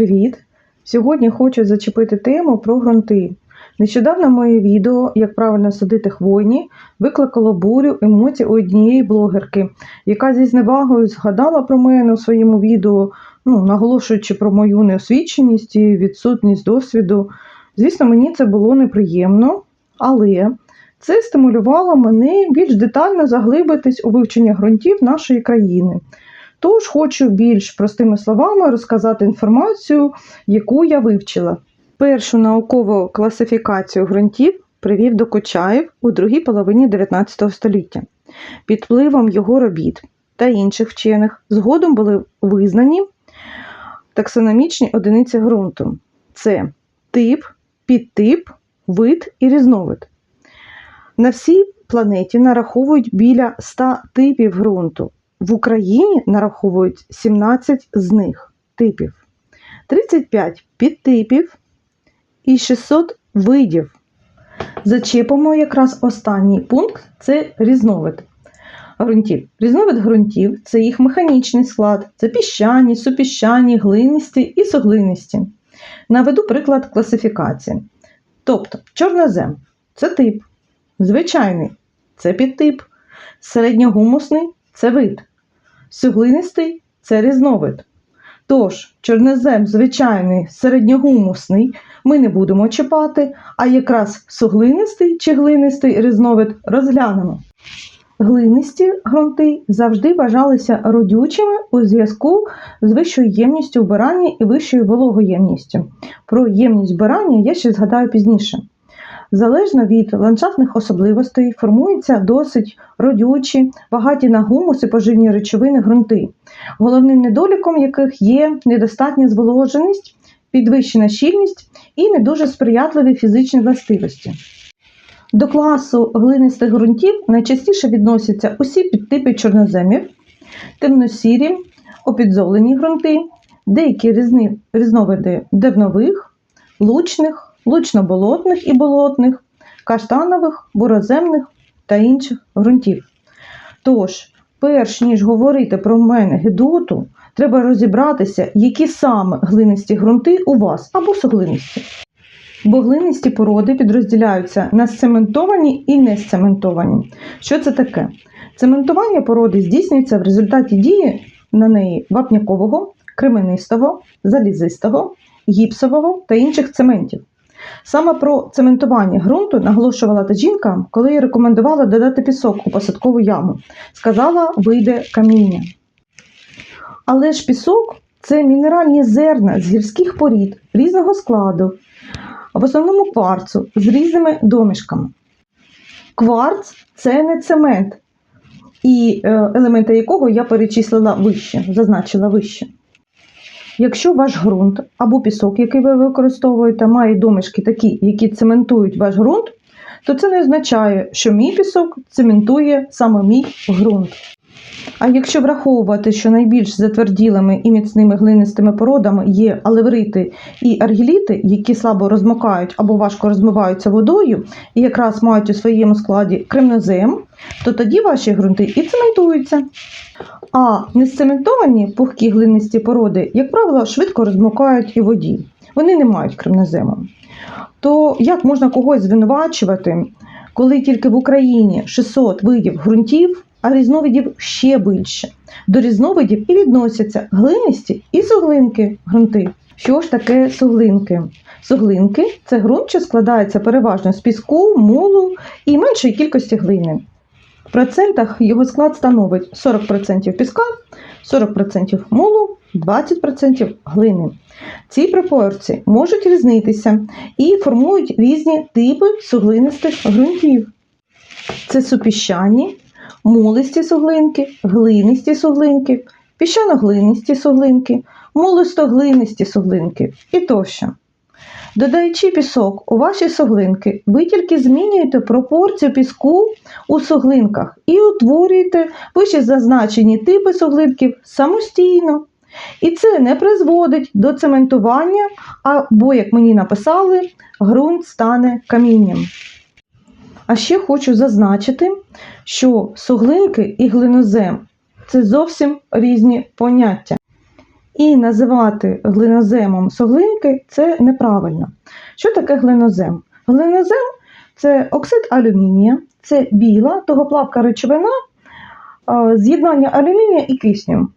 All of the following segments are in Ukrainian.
привіт! Сьогодні хочу зачепити тему про ґрунти. Нещодавно моє відео, як правильно садити хвойні, викликало бурю емоцій у однієї блогерки, яка зі зневагою згадала про мене у своєму відео, ну, наголошуючи про мою неосвіченість і відсутність досвіду. Звісно, мені це було неприємно, але це стимулювало мене більш детально заглибитись у вивчення ґрунтів нашої країни. Тож хочу більш простими словами розказати інформацію, яку я вивчила. Першу наукову класифікацію ґрунтів привів до Кочаєв у другій половині 19 століття. Під впливом його робіт та інших вчених згодом були визнані таксономічні одиниці ґрунту: це тип, підтип, вид і різновид. На всій планеті нараховують біля 100 типів ґрунту. В Україні нараховують 17 з них типів, 35 підтипів і 600 видів. Зачепимо якраз останній пункт це різновид ґрунтів. Різновид ґрунтів це їх механічний склад, це піщані, супіщані, глинисті і суглинисті. Наведу приклад класифікації. Тобто, чорнозем це тип, звичайний це підтип, середньогумусний це вид, суглинистий це різновид. Тож, чорнозем звичайний середньогумусний ми не будемо чіпати, а якраз суглинистий чи глинистий різновид розглянемо. Глинисті ґрунти завжди вважалися родючими у зв'язку з вищою ємністю вбирання і вищою вологоємністю. Про ємність вбирання я ще згадаю пізніше. Залежно від ландшафтних особливостей формуються досить родючі, багаті на гумус і поживні речовини ґрунти, головним недоліком яких є недостатня зволоженість, підвищена щільність і не дуже сприятливі фізичні властивості. До класу глинистих ґрунтів найчастіше відносяться усі підтипи чорноземів, темносірі, опідзолені ґрунти, деякі різни, різновиди дернових, лучних, лучно-болотних і болотних, каштанових, буроземних та інших ґрунтів. Тож, перш ніж говорити про мене гидоту, треба розібратися, які саме глинисті ґрунти у вас або суглинисті. Бо глинисті породи підрозділяються на сцементовані і несцементовані. Що це таке? Цементування породи здійснюється в результаті дії на неї вапнякового, кременистого, залізистого, гіпсового та інших цементів. Саме про цементування ґрунту наголошувала та жінка, коли їй рекомендувала додати пісок у посадкову яму. Сказала, вийде каміння. Але ж пісок це мінеральні зерна з гірських порід різного складу, в основному кварцу з різними домішками. Кварц це не цемент, і е, елементи якого я перечислила вище, зазначила вище. Якщо ваш ґрунт або пісок, який ви використовуєте, має домішки такі, які цементують ваш ґрунт, то це не означає, що мій пісок цементує саме мій ґрунт. А якщо враховувати, що найбільш затверділими і міцними глинистими породами є алеврити і аргіліти, які слабо розмокають або важко розмиваються водою, і якраз мають у своєму складі кремнозем, то тоді ваші ґрунти і цементуються. А несцементовані пухкі глинисті породи, як правило, швидко розмокають і воді. Вони не мають кремнозему. То як можна когось звинувачувати, коли тільки в Україні 600 видів ґрунтів, а різновидів ще більше? До різновидів і відносяться глинисті і суглинки ґрунти. Що ж таке суглинки? Суглинки це ґрунт, що складається переважно з піску, мулу і меншої кількості глини. В процентах його склад становить 40% піска, 40% мулу, 20% глини. Ці пропорції можуть різнитися і формують різні типи суглинистих ґрунтів. Це супіщані, мулисті суглинки, глинисті суглинки, піщано-глинисті суглинки, мулисто-глинисті суглинки і тощо. Додаючи пісок у ваші суглинки, ви тільки змінюєте пропорцію піску у суглинках і утворюєте вище зазначені типи суглинків самостійно. І це не призводить до цементування, або, як мені написали, ґрунт стане камінням. А ще хочу зазначити, що суглинки і глинозем це зовсім різні поняття. І називати глиноземом соглинки це неправильно. Що таке глинозем? Глинозем це оксид алюмінія, це біла тогоплавка речовина, з'єднання алюмінія і кисню.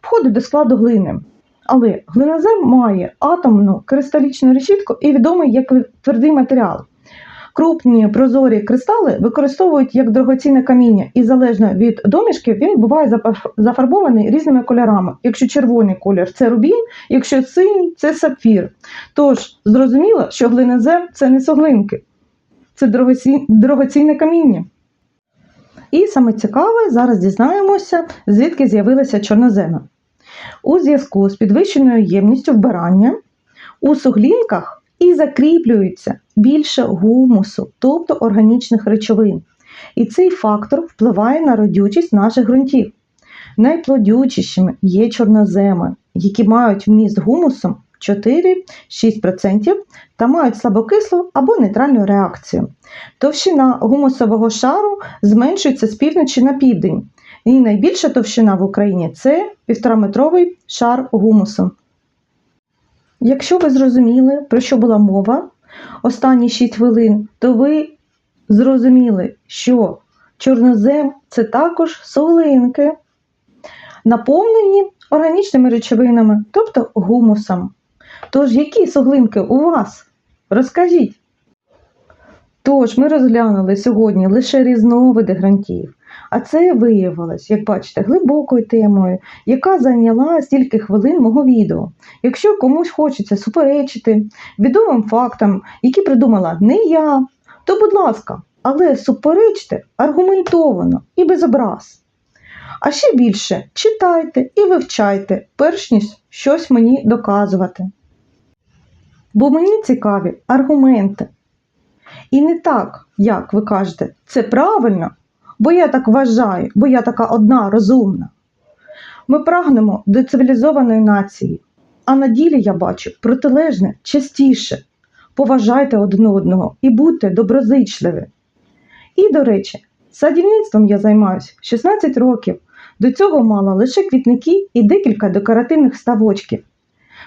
Входить до складу глини. Але глинозем має атомну кристалічну решітку і відомий як твердий матеріал. Крупні прозорі кристали використовують як дорогоцінне каміння, і залежно від домішки він буває зафарбований різними кольорами. Якщо червоний колір це рубін, якщо синій це сапфір. Тож зрозуміло, що глинозем це не соглинки, це дорогоцінне каміння. І саме цікаве, зараз дізнаємося, звідки з'явилися чорноземи. У зв'язку з підвищеною ємністю вбирання у суглінках і закріплюється більше гумусу, тобто органічних речовин. І цей фактор впливає на родючість наших ґрунтів. Найплодючішими є чорноземи, які мають вміст гумусу 4-6% та мають слабокислу або нейтральну реакцію. Товщина гумусового шару зменшується з півночі на південь. І найбільша товщина в Україні це 1,5-метровий шар гумусу. Якщо ви зрозуміли, про що була мова останні 6 хвилин, то ви зрозуміли, що чорнозем це також солинки, наповнені органічними речовинами, тобто гумусом. Тож, які суглинки у вас? Розкажіть. Тож, ми розглянули сьогодні лише різновиди ґрунтів, а це виявилось, як бачите, глибокою темою, яка зайняла стільки хвилин мого відео. Якщо комусь хочеться суперечити відомим фактам, які придумала не я, то будь ласка, але суперечте аргументовано і без образ. А ще більше читайте і вивчайте, перш ніж щось мені доказувати. Бо мені цікаві аргументи. І не так, як ви кажете, це правильно, бо я так вважаю, бо я така одна розумна. Ми прагнемо до цивілізованої нації, а на ділі я бачу протилежне частіше. Поважайте один одного і будьте доброзичливі. І, до речі, садівництвом я займаюся 16 років. До цього мала лише квітники і декілька декоративних ставочків.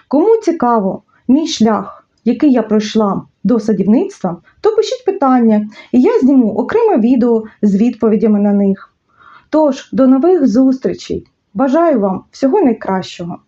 Кому цікаво мій шлях, який я пройшла до садівництва, то пишіть питання, і я зніму окреме відео з відповідями на них. Тож, до нових зустрічей! Бажаю вам всього найкращого!